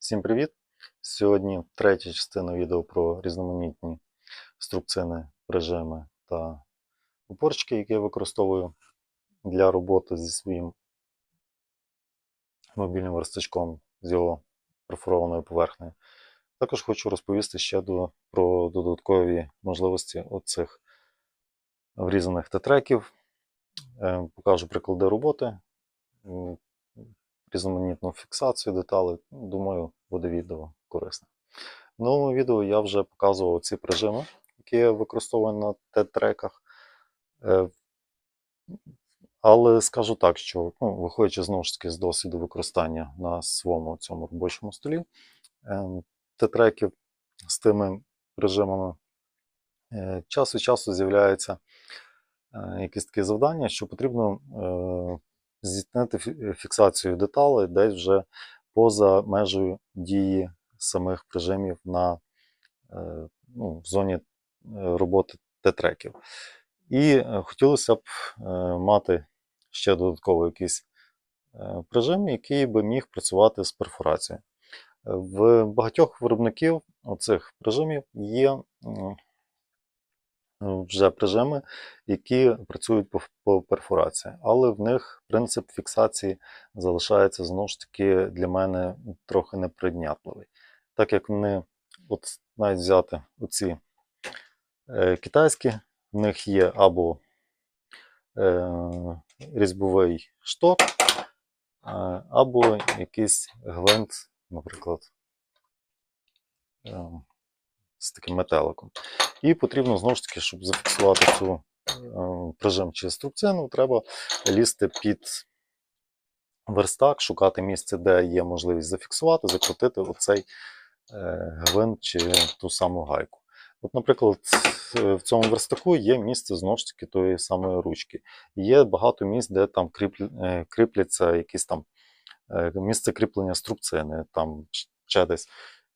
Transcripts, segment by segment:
Всім привіт! Сьогодні третя частина відео про різноманітні струбцини, режими та упорчики, які я використовую для роботи зі своїм мобільним верстачком з його перфорованою поверхнею. Також хочу розповісти ще до, про додаткові можливості оцих врізаних тетреків. Е, Покажу приклади роботи, різноманітну фіксацію деталей. Думаю, буде відео корисне. В новому відео я вже показував ці прижими, які я використовую на Т-треках. Е, Але скажу так, що ну, виходячи знову ж таки з досвіду використання на своєму цьому робочому столі, е, Т-треків з тими режимами, е, час від часу з'являються е, якісь такі завдання, що потрібно здійснити фіксацію деталей десь вже поза межею дії самих прижимів на е, ну, в зоні е, роботи Т-треків. І е, хотілося б е, мати ще додатково якийсь е, прижим, який би міг працювати з перфорацією. Е, В багатьох виробників оцих прижимів є вже прижими, які працюють по, по перфорації, але в них принцип фіксації залишається знову ж таки для мене трохи неприйнятливий. Так як вони, от навіть взяти оці е, китайські, в них є або е, різьбовий шток, е, або якийсь гвинт, наприклад, е, з таким метеликом. І потрібно знову ж таки, щоб зафіксувати цю е, прижим чи струбцину, треба лізти під верстак, шукати місце, де є можливість зафіксувати, закрутити оцей е, гвинт чи ту саму гайку. От, наприклад, в цьому верстаку є місце знову ж таки тої самої ручки. Є багато місць, де там е, кріпляться якісь там місце кріплення струбцини, там ще десь.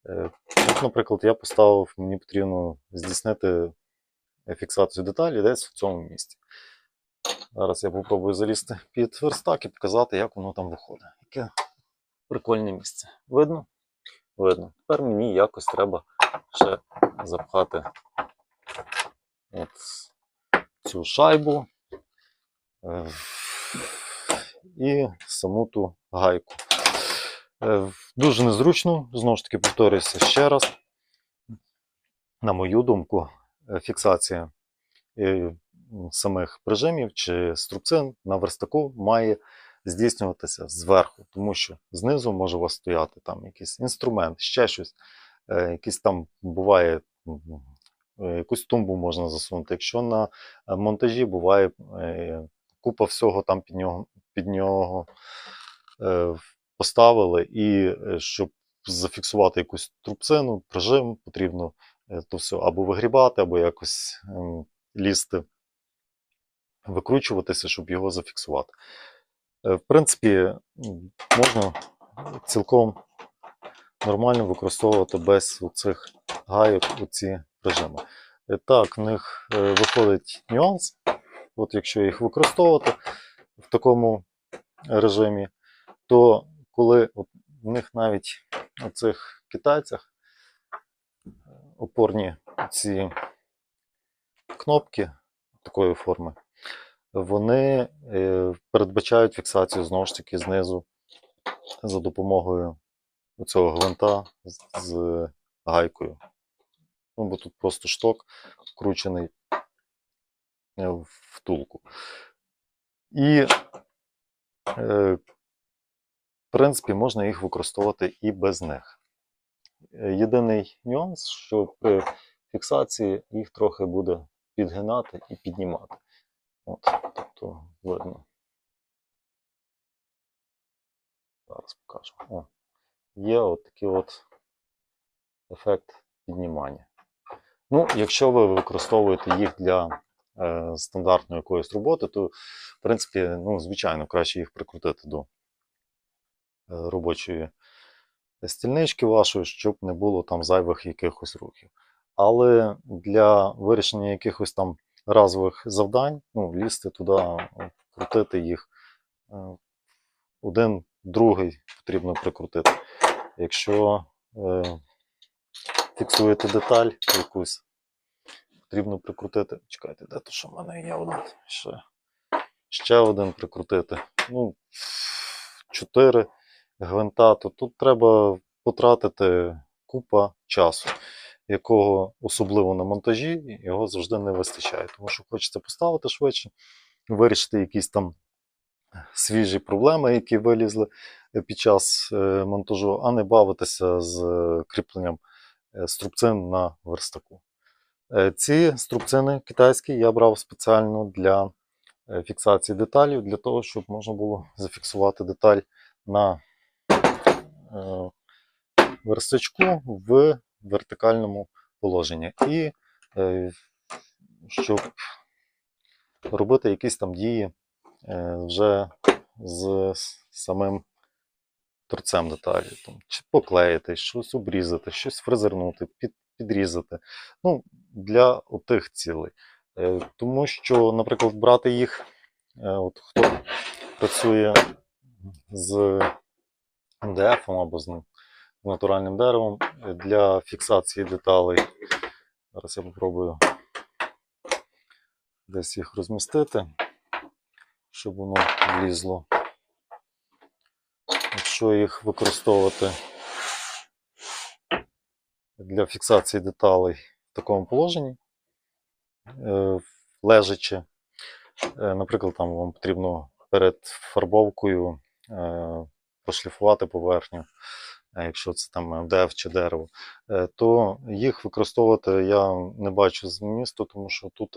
Е, От, наприклад, я поставив, мені потрібно здійснити фіксацію деталі десь в цьому місці. Зараз я попробую залізти під верстак і показати, як воно там виходить. Яке прикольне місце. Видно? Видно. Тепер мені якось треба ще запхати от цю шайбу е, і саму ту гайку. Е, Дуже незручно, знову ж таки повторююся ще раз. На мою думку, е, фіксація е, самих прижимів чи струбцин на верстаку має здійснюватися зверху, тому що знизу може у вас стояти там якийсь інструмент, ще щось, якийсь там буває. Якусь тумбу можна засунути. Якщо на монтажі буває купа всього там під нього, під нього поставили, і е, щоб зафіксувати якусь трубцину, прижим, потрібно е, то все або вигрібати, або якось ем, лізти, викручуватися, щоб його зафіксувати. Е, В принципі, можна цілком нормально використовувати без цих гайок оці прижими. Е, Так, в них виходить нюанс. От якщо їх використовувати в такому режимі, то коли в них навіть у цих китайцях е, опорні ці кнопки такої форми, вони е, передбачають фіксацію знову ж таки знизу за допомогою цього гвинта з, з гайкою. Ну, бо тут просто шток вкручений е, втулку. І, е, в принципі, можна їх використовувати і без них. Е, Єдиний нюанс, що при фіксації їх трохи буде підгинати і піднімати. От, тобто видно. Зараз покажу. О, є от такий от ефект піднімання. Ну, якщо ви використовуєте їх для е, стандартної якоїсь роботи, то, в принципі, ну, звичайно, краще їх прикрутити до робочої стільнички вашої, щоб не було там зайвих якихось рухів. Але для вирішення якихось там разових завдань, ну, лізти туди, крутити їх е, один, другий потрібно прикрутити. Якщо е, фіксуєте деталь якусь, потрібно прикрутити. Чекайте, де то, що в мене є один ще. Ще один прикрутити. Ну, 4 гвинта, то тут треба потратити купа часу, якого особливо на монтажі його завжди не вистачає. Тому що хочеться поставити швидше, вирішити якісь там свіжі проблеми, які вилізли під час е, монтажу, а не бавитися з кріпленням е, струбцин на верстаку. Е, Ці струбцини китайські я брав спеціально для фіксації деталів, для того, щоб можна було зафіксувати деталь на верстачку в вертикальному положенні. І е, щоб робити якісь там дії е, вже з самим торцем деталі. Чи поклеїти, щось обрізати, щось фрезернути, під, підрізати. Ну, для отих цілей. Е, Тому що, наприклад, брати їх, е, от хто працює з МДФ або з натуральним деревом для фіксації деталей. Зараз я попробую десь їх розмістити, щоб воно влізло. Якщо їх використовувати для фіксації деталей в такому положенні, е, лежачи, е, наприклад, там вам потрібно перед фарбовкою е, пошліфувати поверхню, е, якщо це там МДФ чи дерево, е, то їх використовувати я не бачу змісту, тому що тут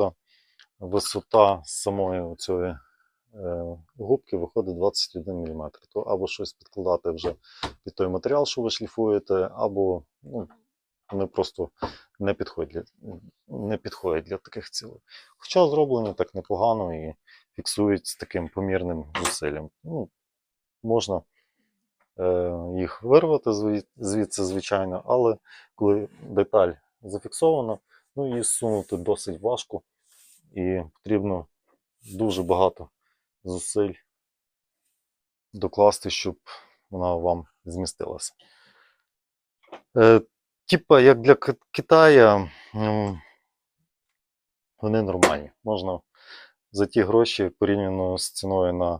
висота самої цієї губки виходить 21 мм. То або щось підкладати вже під той матеріал, що ви шліфуєте, або ну, вони просто не підходять для, не підходять для таких цілей. Хоча зроблені так непогано і фіксують з таким помірним зусиллям. Ну, можна е, їх вирвати звідси, звичайно, але коли деталь зафіксована, ну її зсунути досить важко і потрібно дуже багато зусиль докласти, щоб вона вам змістилася. Е, типа, як для Ки- Китая, вони нормальні. Можна за ті гроші порівняно з ціною на е,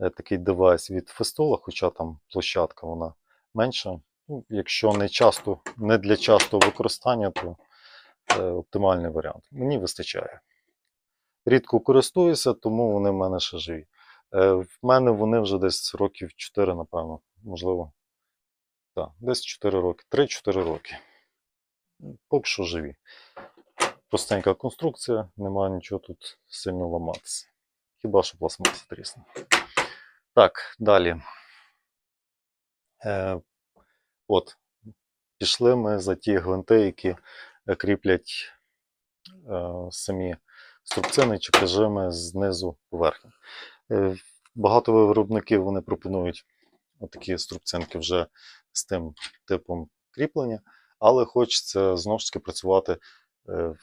такий девайс від Festola, хоча там площадка вона менша. Ну, якщо не, часто, не для частого використання, то е, оптимальний варіант. Мені вистачає. Рідко користуюся, тому вони в мене ще живі. Е, в мене вони вже десь років 4, напевно, можливо. Так, десь 4 роки, 3-4 роки. Поки що живі. Простенька конструкція, немає нічого тут сильно ламатися. Хіба що пластмаса трісне. Так, далі. Е, от, пішли ми за ті гвинти, які е, кріплять е, самі струбцини чи прижими знизу поверхні. Е, багато виробників вони пропонують такі струбцинки вже з тим типом кріплення, але хочеться знову ж таки працювати е, е,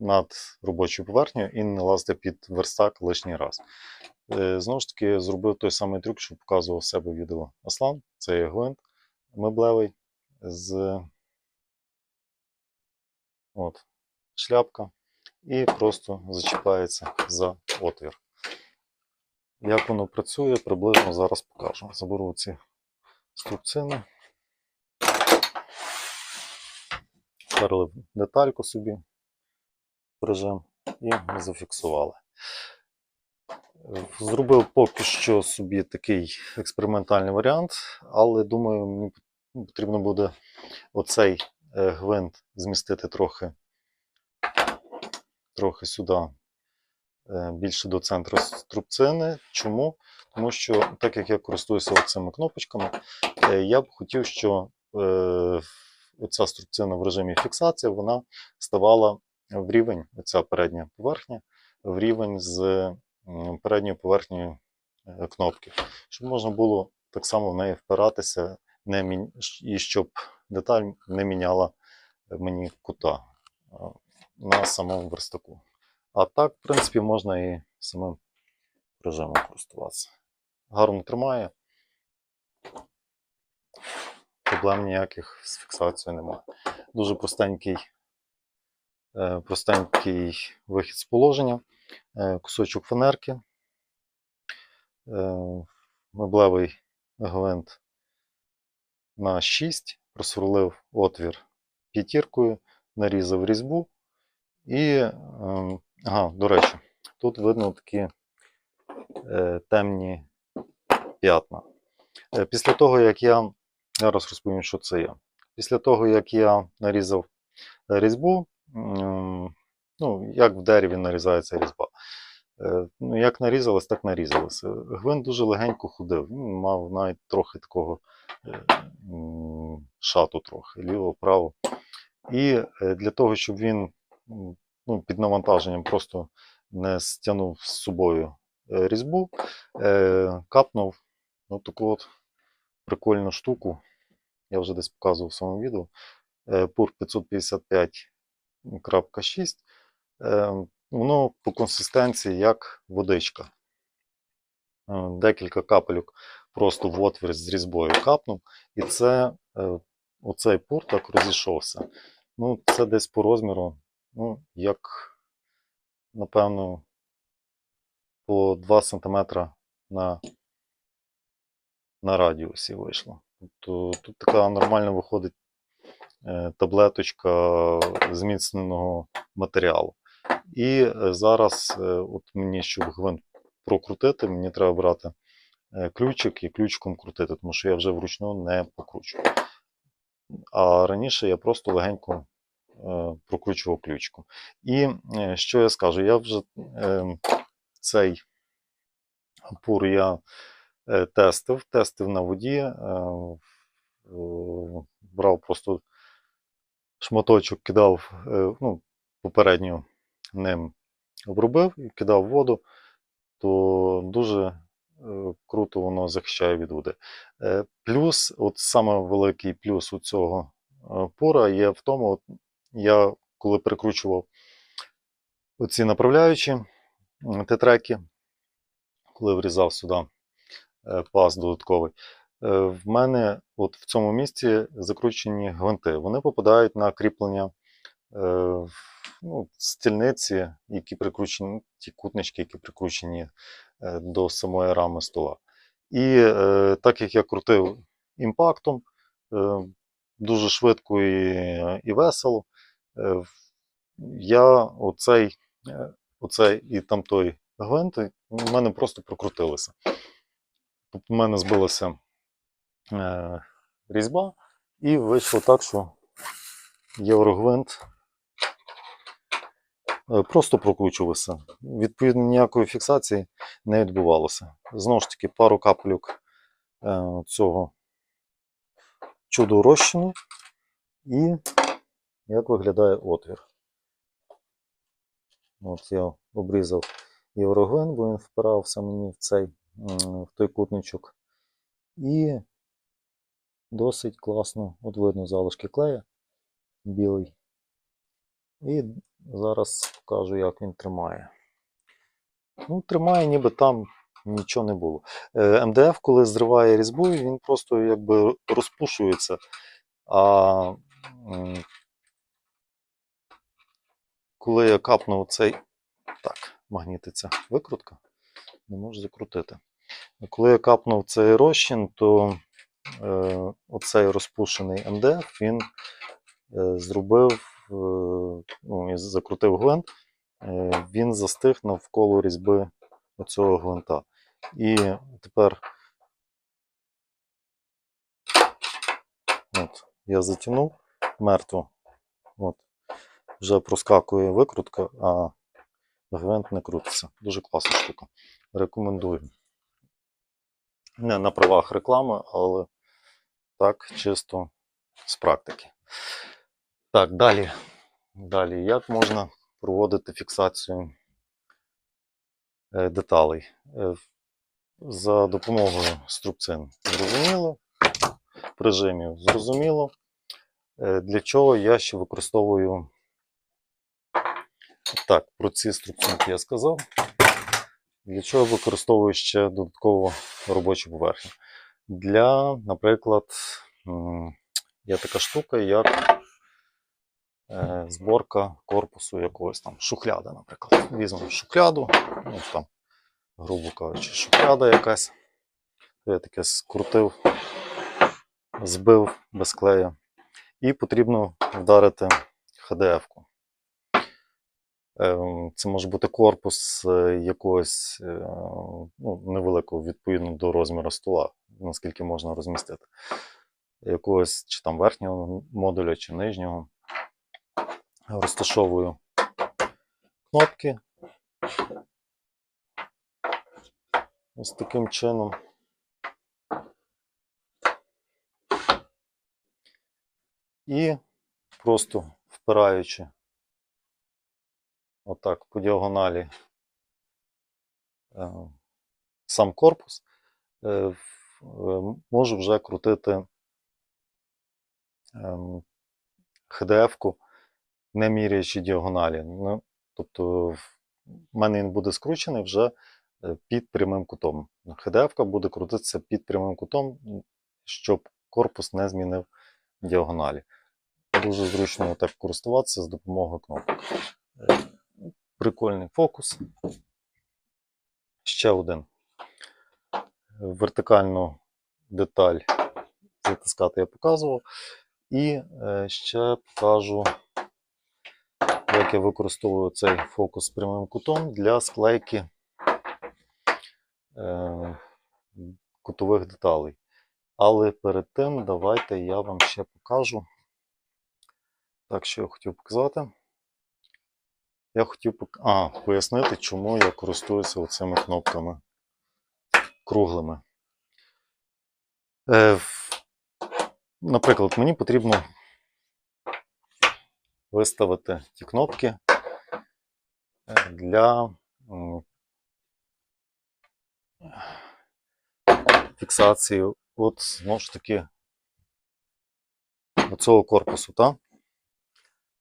над робочою поверхнею і не лазити під верстак лишній раз. Е, Знову ж таки, зробив той самий трюк, що показував себе відео Аслан. Це є гвинт меблевий з от, шляпка і просто зачіпається за отвір. Як воно працює, приблизно зараз покажу. Заберу ці струбцини. Вперли детальку собі прижим і зафіксували. Зробив поки що собі такий експериментальний варіант, але думаю, мені потрібно буде оцей е, гвинт змістити трохи, трохи сюди, е, більше до центру струбцини. Чому? Тому що, так як я користуюся цими кнопочками, е, я б хотів, щоб е, оця струбцина в режимі фіксації вона ставала в рівень, оця передня поверхня, в рівень з передньою поверхнею е, кнопки, щоб можна було так само в неї впиратися, не і щоб деталь не міняла мені кута е, на самому верстаку. А так, в принципі, можна і самим режимом користуватися. Гарно тримає. проблем ніяких з фіксацією немає. Дуже простенький, е, простенький вихід з положення, е, кусочок фанерки, е, меблевий гвинт на 6, просверлив отвір п'ятіркою, нарізав різьбу і, ем, ага, до речі, тут видно такі е, темні п'ятна. Е, Після того, як я зараз розповім, що це є. Після того, як я нарізав е, різьбу, ну, як в дереві нарізається різьба. Е, Ну, як нарізалось, так нарізалося. Гвинт дуже легенько ходив. Він мав навіть трохи такого е, шату трохи, ліво-право. І е, для того, щоб він ну, під навантаженням просто не стягнув з собою е, різьбу, е, капнув ну, таку от прикольну штуку. Я вже десь показував в своєму відео. Е, PUR 555.6. Е, Воно по консистенції як водичка. Е, Декілька капельок просто в отвір з різьбою капнув, і це, е, оцей пур розійшовся. Ну, це десь по розміру, ну, як, напевно, по 2 см на, на радіусі вийшло. Тобто тут така нормально виходить таблеточка зміцненого матеріалу. І е, зараз, е, от мені, щоб гвинт прокрутити, мені треба брати е, ключик і ключиком крутити, тому що я вже вручну не покручу. А раніше я просто легенько прокручував ключиком. І що я скажу? Я вже цей пур я тестив, тестив на воді, брав просто шматочок, кидав, ну, попередньо ним обробив і кидав воду, то дуже е, круто воно захищає від води. Е, Плюс, от саме великий плюс у цього е, пора є в тому, от я коли прикручував оці направляючі тетреки, коли врізав сюди паз додатковий, в мене от в цьому місці закручені гвинти. Вони попадають на кріплення ну, стільниці, які прикручені, ті кутнички, які прикручені е, до самої рами стола. І е, так як я крутив імпактом, е, дуже швидко і, і весело, е, я оцей, е, оцей і там той гвинт в мене просто прокрутилися. Тобто в мене збилася е, різьба, і вийшло так, що єврогвинт е, просто прокручувався. Відповідно, ніякої фіксації не відбувалося. Знову ж таки, пару капелюк е, цього чудо розчину і як виглядає отвір. От я обрізав єврогвин, бо він впирався мені в цей в той кутничок. І досить класно, от видно залишки клея білий. І зараз покажу, як він тримає. Ну, тримає, ніби там нічого не було. Е, МДФ, коли зриває різьбу, він просто якби розпушується. А коли я капнув цей. Так, магнітиться викрутка, не можу закрутити. Коли я капнув цей розчин, то е, оцей розпушений МДФ він е, зробив, ну, і закрутив гвинт, е, він застиг навколо різьби оцього гвинта. І тепер от, я затягнув мертво. От, вже проскакує викрутка, а гвинт не крутиться. Дуже класна штука. Рекомендую. Не на правах реклами, але так, чисто з практики. Так, далі. Далі, як можна проводити фіксацію е, деталей? Е, За допомогою струбцин зрозуміло, прижимів зрозуміло. Е, Для чого я ще використовую. Так, про ці струбцинки я сказав. Для чого використовую ще додатково робочу поверхню? Для, наприклад, є така штука, як зборка корпусу якогось там шухляда, наприклад. Візьмемо шухляду, ну там, грубо кажучи, шухляда якась. Я таке скрутив, збив без клею. І потрібно вдарити ХДФ-ку. Ем, Це може бути корпус е, якогось е, ну, невеликого, відповідно до розміру стола, наскільки можна розмістити. Якогось чи там верхнього модуля, чи нижнього. Розташовую кнопки. Ось таким чином. І просто впираючи отак по діагоналі е, сам корпус, е, е, можу вже крутити ем, HDF-ку, не міряючи діагоналі. Ну, тобто в мене він буде скручений вже е, під прямим кутом. HDF-ка буде крутитися під прямим кутом, щоб корпус не змінив діагоналі. Дуже зручно так користуватися з допомогою кнопок. Е, Прикольний фокус. Ще один. Вертикальну деталь затискати я показував. І е, ще покажу, як я використовую цей фокус прямим кутом для склейки е, кутових деталей. Але перед тим давайте я вам ще покажу. Так, що я хотів показати. Я хотів пок- а, пояснити, чому я користуюся оцими кнопками круглими. Е, наприклад, мені потрібно виставити ті кнопки е, для фіксації, от знову ж таки, оцього корпусу. Та?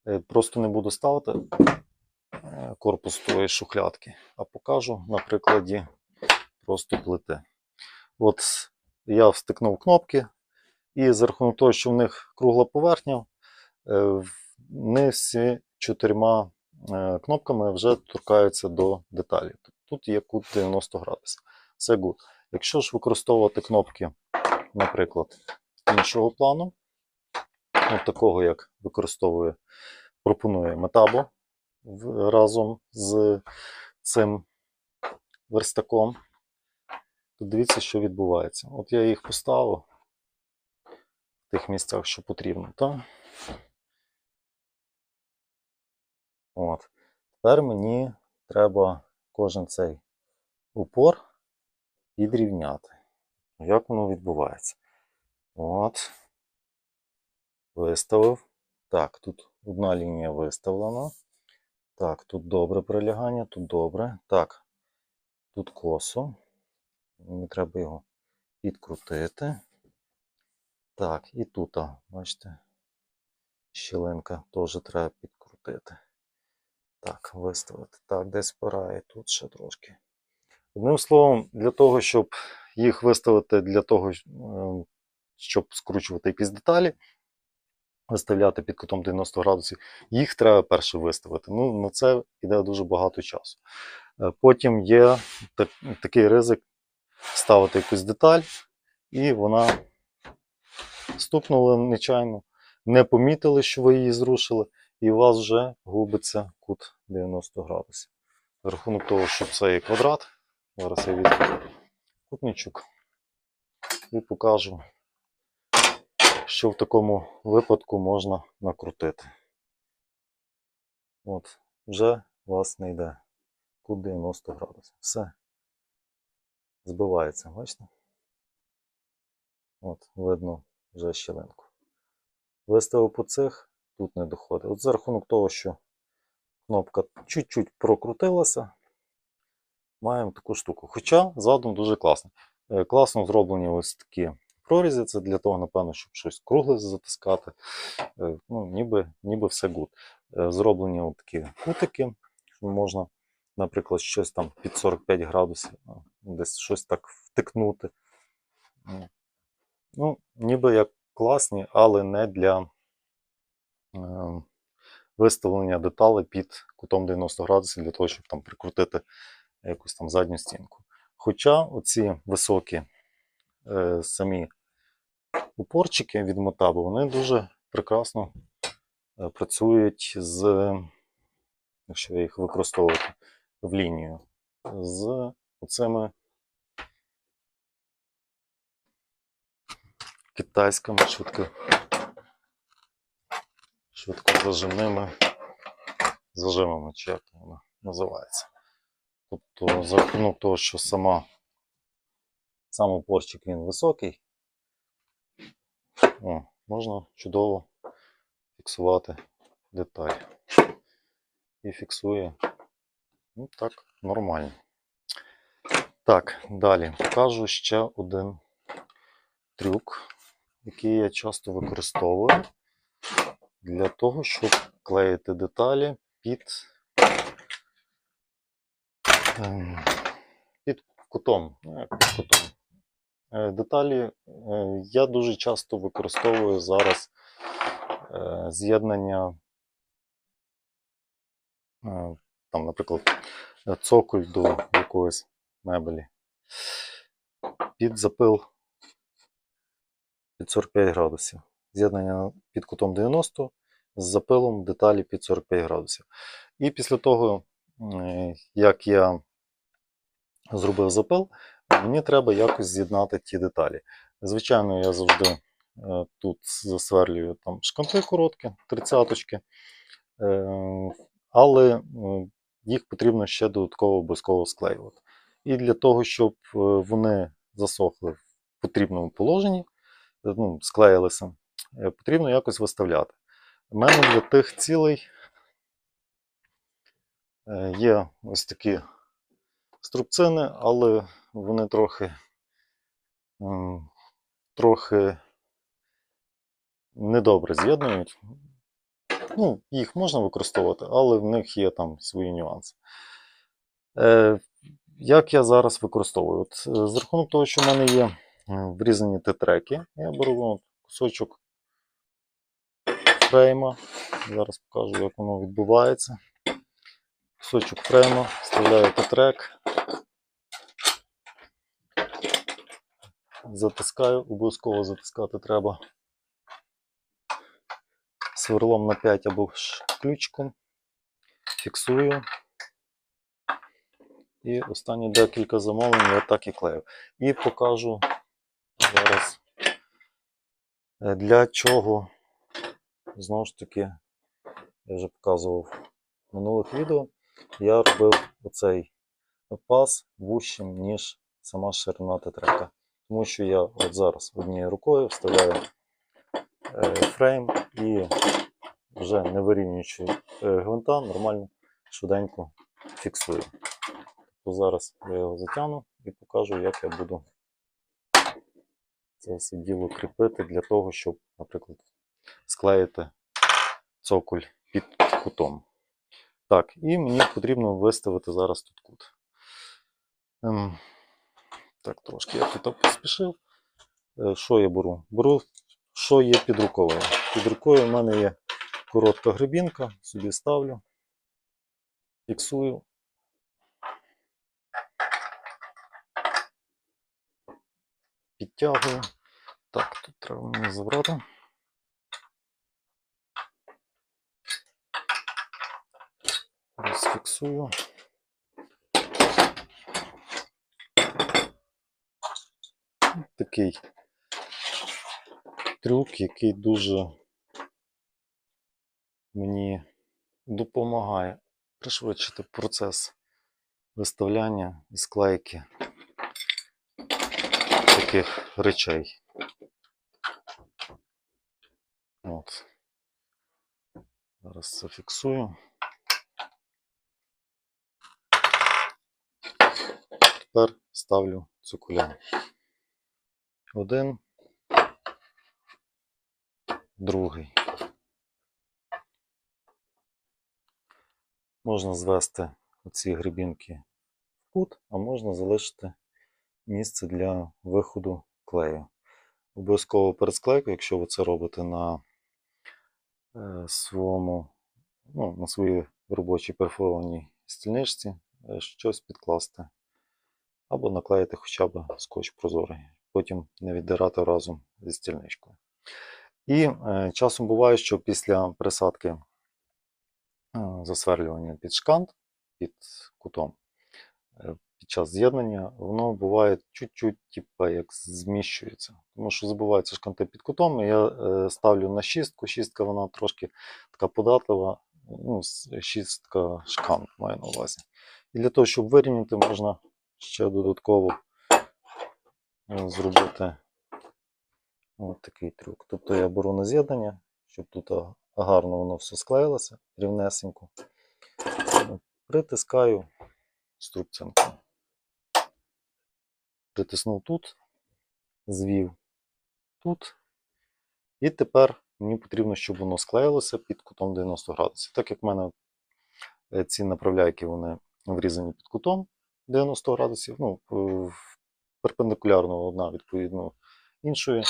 Е, Просто не буду ставити е, корпус тої шухлядки, а покажу на прикладі просто плити. От я встикнув кнопки, і за рахунок того, що в них кругла поверхня, не всі чотирма е, кнопками вже торкаються до деталі. Тут є кут 90 градусів. Все good. Якщо ж використовувати кнопки, наприклад, іншого плану, от такого, як використовує, пропонує Metabo разом з цим верстаком, то дивіться, що відбувається. От я їх поставив в тих місцях, що потрібно. Так? От. Тепер мені треба кожен цей упор підрівняти. Як воно відбувається? От. Виставив. Так, тут одна лінія виставлена. Так, тут добре прилягання, тут добре. Так, тут косо. Мені треба його підкрутити. Так, і тут, бачите, щілинка теж треба підкрутити. Так, виставити. Так, десь впирає тут ще трошки. Одним словом, для того, щоб їх виставити, для того, е, щоб скручувати якісь деталі, виставляти під кутом 90 градусів, їх треба перше виставити. Ну, на це йде дуже багато часу. Е, Потім є так- такий ризик ставити якусь деталь, і вона стукнула нечайно, не помітили, що ви її зрушили, і у вас вже губиться кут 90 градусів. За рахунок того, що це є квадрат, зараз я візьму кутничок і покажу, що в такому випадку можна накрутити. От, вже вас не йде кут 90 градусів. Все збивається, бачите? От, видно вже щілинку. Виставив по цих, тут не доходить. От за рахунок того, що кнопка чуть-чуть прокрутилася, маємо таку штуку. Хоча задум дуже класний. Е, Класно зроблені ось такі прорізі. Це для того, напевно, щоб щось кругле затискати. Е, Ну, ніби, ніби все гуд. Е, Зроблені от такі кутики, що можна, наприклад, щось там під 45 градусів, десь щось так втикнути. Ну, ніби як класні, але не для виставлення деталей під кутом 90 градусів для того, щоб там прикрутити якусь там задню стінку. Хоча оці високі е, самі упорчики від Мотабу, вони дуже прекрасно е, працюють з, якщо їх використовувати в лінію, з оцими китайськими швидко, швидкозажимними зажимами, чи як воно називається. Тобто, за рахунок того, що сама, сам упорчик він високий, о, можна чудово фіксувати деталь. І фіксує ну, так, нормально. Так, далі покажу ще один трюк, який я часто використовую для того, щоб клеїти деталі під, ем, під кутом. Ну, під кутом. Е, Деталі е, я дуже часто використовую зараз е, з'єднання, там, наприклад, цоколь до якоїсь мебелі під запил під 45 градусів. З'єднання під кутом 90 з запилом деталі під 45 градусів. І після того, як я зробив запил, мені треба якось з'єднати ті деталі. Звичайно, я завжди е, тут засверлюю там шканти короткі, тридцяточки, е, але їх потрібно ще додатково обов'язково склеювати. І для того, щоб е, вони засохли в потрібному положенні, ну, склеїлися, потрібно якось виставляти. У мене для тих цілей е, є ось такі струбцини, але вони трохи трохи недобре з'єднують. Ну, їх можна використовувати, але в них є там свої нюанси. Е, як я зараз використовую? От, е, з рахунок того, що в мене є е, врізані тетреки, я беру кусочок фрейма. Зараз покажу, як воно відбувається. Кусочок фрейма, вставляю тетрек. Затискаю, обов'язково затискати треба сверлом на 5 або ж ключиком. Фіксую. І останні декілька замовлень я так і клею. І покажу зараз, е, для чого, знову ж таки, я вже показував в минулих відео, я робив оцей пас вущим, ніж сама ширина тетрека. Тому що я от зараз однією рукою вставляю е, фрейм і вже не вирівнюючи е, гвинта, нормально швиденько фіксую. То зараз я його затягну і покажу, як я буду це все діло кріпити для того, щоб, наприклад, склеїти цоколь під кутом. Так, і мені потрібно виставити зараз тут кут. Ем, так, трошки я тут поспішив. Е, Що я беру? Беру, що є під рукою. Під рукою в мене є коротка грибінка, собі ставлю, фіксую. Підтягую. Так, тут треба мені забрати. Розфіксую. Такий трюк, який дуже мені допомагає пришвидшити процес виставляння і склейки таких речей. От. Зараз зафіксую. Тепер ставлю цукуля. Один, другий. Можна звести оці грибінки в кут, а можна залишити місце для виходу клею. Обов'язково перед склейкою, якщо ви це робите на е, своєму, ну, на своїй робочій перфорованій стільничці, е, щось підкласти. Або наклеїти хоча б скотч прозорий, потім не віддирати разом зі стільничкою. І е, часом буває, що після присадки е, засверлювання під шкант, під кутом, е, під час з'єднання, воно буває чуть-чуть типа, як зміщується. Тому що забуваються шканти під кутом, я е, ставлю на шістку. Шістка вона трошки така податлива, ну, шістка шкант маю на увазі. І для того, щоб вирівняти, можна ще додатково е, зробити Ось такий трюк. Тобто я беру на з'єднання, щоб тут гарно воно все склеїлося рівнесенько. Е, Притискаю струбцинкою. Притиснув тут, звів тут. І тепер мені потрібно, щоб воно склеїлося під кутом 90 градусів. Так як в мене е, ці направляйки вони врізані під кутом 90 градусів, ну, перпендикулярно одна відповідно іншої,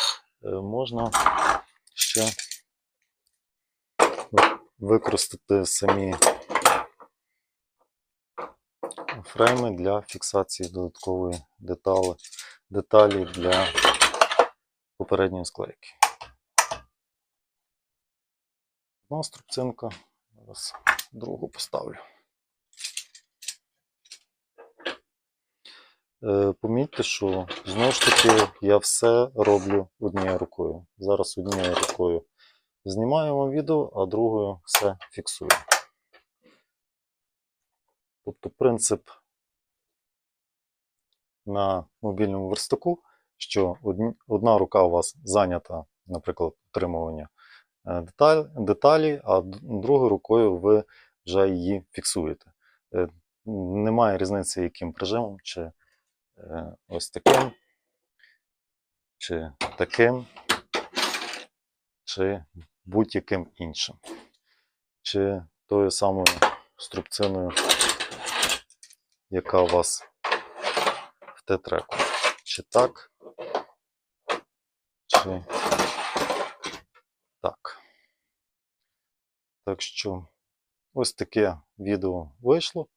е, можна ще використати самі фрейми для фіксації додаткової деталі, деталі для попередньої склейки. Одна струбцинка, зараз другу поставлю. Е, Помітьте, що знову ж таки я все роблю однією рукою. Зараз однією рукою знімаємо відео, а другою все фіксую. Тобто принцип на мобільному верстаку, що одна рука у вас зайнята, наприклад, утримування е, деталі, а другою рукою ви вже її фіксуєте. Е, Немає різниці, яким прижимом, чи е, ось таким, чи таким, чи будь-яким іншим, чи тою самою струбциною, яка у вас в Т-треку. Чи так, чи так. Так що ось таке відео вийшло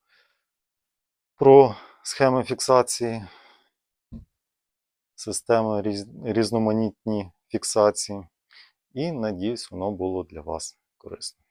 про схеми фіксації, системи різ- різноманітні фіксації. І надіюсь, воно було для вас корисно.